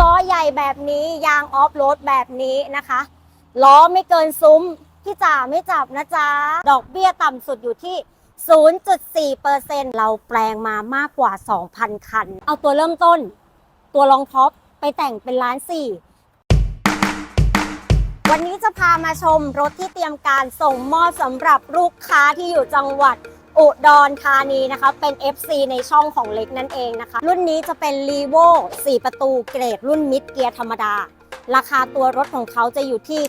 ล้อใหญ่แบบนี้ยางออฟโรดแบบนี้นะคะ ล้อไม่เกินซุ้มพี่จ๋าไม่จับนะจ๊ะ ดอกเบี้ยต่ำสุดอยู่ที่ 0.4%เราแปลงมามากกว่า 2,000 คัน เอาตัวเริ่มต้น ตัวรองท็อปไปแต่งเป็นล้านสี่วันนี้จะพามาชมรถที่เตรียมการส่งมอบสำหรับลูกค้าที่อยู่จังหวัด อุดรธานีนะคะ เป็น FC ในช่องของเล็กนั่นเองนะคะ รุ่นนี้จะเป็น r e v o 4ประตูเกรดรุ่นมิดเกียร์ธรรมดา ราคาตัวรถของเขาจะอยู่ที่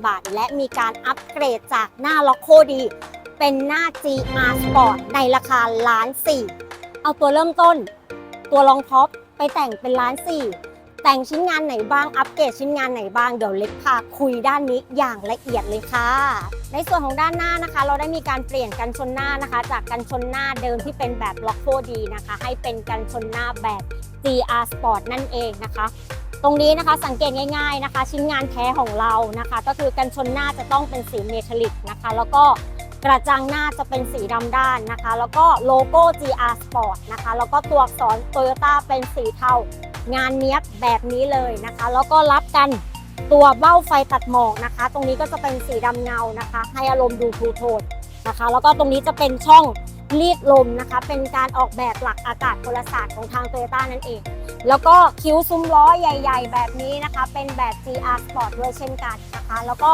931,000 บาท และมีการอัปเกรดจากหน้าล็อกโคดี เป็นหน้า GR Sport ในราคาล้านสี่เอาตัวเริ่มต้น ตัวรองท็อปไปแต่งเป็นล้านสี่ แต่งชิ้นงานไหนบ้าง อัปเกรดชิ้นงานไหนบ้าง เดี๋ยวเล็กพาคุยด้านนี้อย่างละเอียดเลยค่ะ ในส่วนของด้านหน้านะคะ เราได้มีการเปลี่ยนกันชนหน้านะคะ จากกันชนหน้าเดิมที่เป็นแบบล็อกโคดีนะคะ ให้เป็นกันชนหน้าแบบ GR Sport นั่นเองนะคะ ตรงนี้นะคะสังเกตง่าย ๆนะคะ ชิ้นงานแท้ของเรานะคะ ก็คือกันชนหน้าจะต้องเป็นสีเมทัลลิกนะคะ แล้วก็กระจังหน้าจะเป็นสีดำด้านนะคะ แล้วก็โลโก้ GR Sport นะคะ แล้วก็ตัวอักษร Toyota เป็นสีเทา งานเนี้ยบแบบนี้เลยนะคะ แล้วก็รับกันตัวเบ้าไฟตัดหมอกนะคะ ตรงนี้ก็จะเป็นสีดำเงานะคะ ให้อารมณ์ดูทูโทนนะคะ แล้วก็ตรงนี้จะเป็นช่องรีดลมนะคะ เป็นการออกแบบหลักอากาศพลศาสตร์ของทางโตโยต้านั่นเอง แล้วก็คิ้วซุ้มล้อใหญ่ ๆ แบบนี้นะคะ เป็นแบบ GR Sport ด้วยเช่นกันนะคะ แล้วก็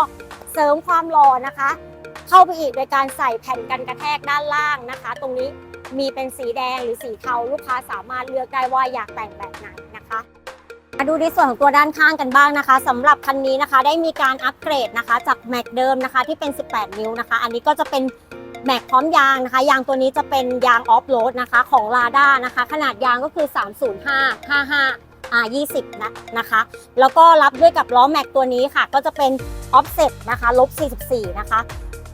เสริมความหล่อนะคะ เข้าไปอีกโดยการใส่แผ่นกันกระแทกด้านล่างนะคะ ตรงนี้ มีเป็นสีแดงหรือสีเทาลูกค้าสามารถเลือกได้ว่าอยากแต่งแบบไหนนะคะมาดูในส่วนของตัวด้านข้างกันบ้างนะคะสำหรับคันนี้นะคะได้มีการอัปเกรดนะคะ จากแม็กเดิมนะคะที่เป็น 18 นิ้วนะคะ อันนี้ก็จะเป็นแม็กพร้อมยางนะคะ ยางตัวนี้จะเป็นยางออฟโรดนะคะของ Lada นะคะ ขนาดยางก็คือ 305 55 R20 นะนะคะ แล้วก็รับด้วยกับล้อแม็กตัวนี้ค่ะ ก็จะเป็น offset นะคะลบ44 นะคะ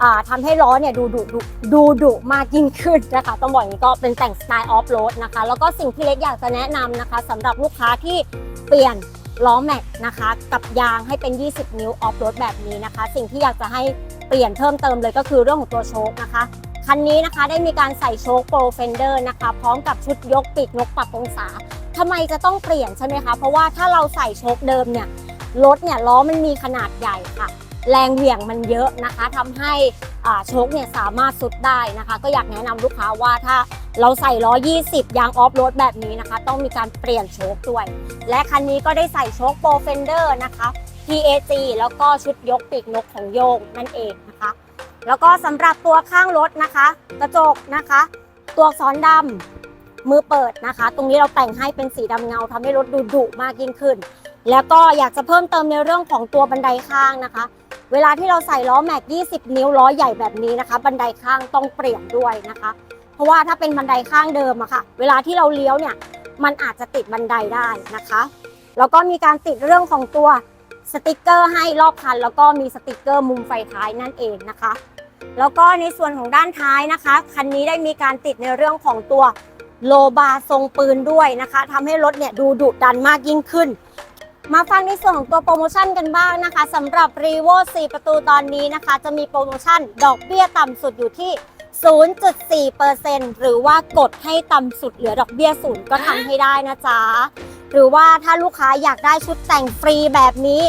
อ่าทำให้ล้อเนี่ยดูดุดุดูดุมากยิ่งขึ้นนะคะต้องบอกอย่างนี้ก็เป็นแต่งสไตล์ออฟโรดนะคะ แล้วก็สิ่งที่เล็กอยากจะแนะนำนะคะสำหรับลูกค้าที่เปลี่ยนล้อแม็กนะคะกับยางให้เป็น 20 นิ้วออฟโรดแบบนี้นะคะ สิ่งที่อยากจะให้เปลี่ยนเพิ่มเติมเลยก็คือเรื่องของตัวโชคนะคะคันนี้นะคะได้มีการใส่โชคโปรเฟนเดอร์นะคะ พร้อมกับชุดยกปีกนกปรับองศาทำไมจะต้องเปลี่ยนใช่ไหมคะ เพราะว่าถ้าเราใส่โชคเดิมเนี่ยรถเนี่ยล้อมันมีขนาดใหญ่ค่ะ แรงเหวี่ยงมันเยอะนะคะทำให้อ่าโชคเนี่ยสามารถสุดได้นะคะ ก็อยากแนะนำลูกค้าว่าถ้าเราใส่ล้อ 20 ยางออฟโรดแบบนี้นะคะ ต้องมีการเปลี่ยนโชคด้วย และคันนี้ก็ได้ใส่โชคโปรเฟนเดอร์นะคะ PAG แล้วก็ชุดยกปีกนกของโยงนั่นเองนะคะ แล้วก็สำหรับตัวข้างรถนะคะ กระจกนะคะ ตัวอักษรดำมือเปิดนะคะ ตรงนี้เราแต่งให้เป็นสีดำเงาทำให้รถดูดุมากยิ่งขึ้น แล้วก็อยากจะเพิ่มเติมในเรื่องของตัวบันไดข้างนะคะ เวลาที่เราใส่ล้อแม็ก 20 นิ้วล้อใหญ่แบบนี้นะคะ บันไดข้างต้องเปลี่ยนด้วยนะคะ เพราะว่าถ้าเป็นบันไดข้างเดิมอะค่ะ เวลาที่เราเลี้ยวเนี่ย มันอาจจะติดบันไดได้นะคะ แล้วก็มีการติดเรื่องของตัวสติกเกอร์ให้รอบคัน แล้วก็มีสติกเกอร์มุมไฟท้ายนั่นเองนะคะ แล้วก็ในส่วนของด้านท้ายนะคะ คันนี้ได้มีการติดในเรื่องของตัวโลบาทรงปืนด้วยนะคะทำให้รถเนี่ยดูดุดันมากยิ่งขึ้น มาฟังในส่วนของตัวโปรโมชั่นกันบ้างนะคะสำหรับ r e v o 4ประตูตอนนี้นะคะ จะมีโปรโมชั่นดอกเบี้ยต่ำสุดอยู่ที่ 0.4%หรือว่ากดให้ต่ำสุดเหลือดอกเบี้ยศูนย์ก็ทำให้ได้นะจ๊ะ หรือว่าถ้าลูกค้าอยากได้ชุดแต่งฟรีแบบนี้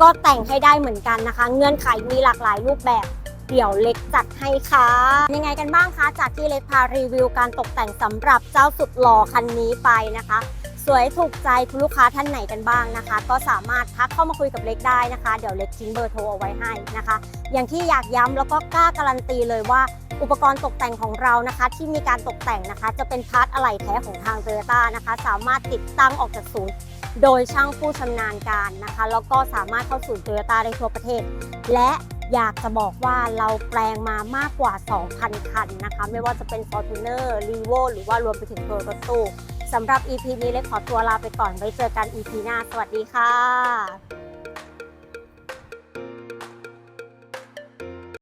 ก็แต่งให้ได้เหมือนกันนะคะ เงื่อนไขมีหลากหลายรูปแบบเดี๋ยวเล็กจัดให้ค่ะ ยังไงกันบ้างคะ จากที่เล็กพารีวิวการตกแต่งสำหรับเจ้าสุดหล่อคันนี้ไปนะคะ สวยถูกใจคุณลูกค้าท่านไหนกันบ้างนะคะ ก็สามารถทักเข้ามาคุยกับเล็กได้นะคะ เดี๋ยวเล็กทิ้งเบอร์โทรเอาไว้ให้นะคะ อย่างที่อยากย้ำแล้วก็กล้าการันตีเลยว่าอุปกรณ์ตกแต่งของเรานะคะ ที่มีการตกแต่งนะคะ จะเป็นพาร์ทอะไหล่แท้ของทางโตโยต้านะคะ สามารถติดตั้งออกจากศูนย์โดยช่างผู้ชำนาญการนะคะ แล้วก็สามารถเข้าศูนย์โตโยต้าได้ทั่วประเทศ และอยากจะบอกว่าเราแปลงมามากกว่า 2,000 คันนะคะ ไม่ว่าจะเป็น Fortuner r e v o หรือว่ารวมไปถึงตัวรถตู้ สำหรับ EP นี้เล็กขอตัวลาไปก่อนไว้เจอกัน EP หน้า สวัสดีค่ะ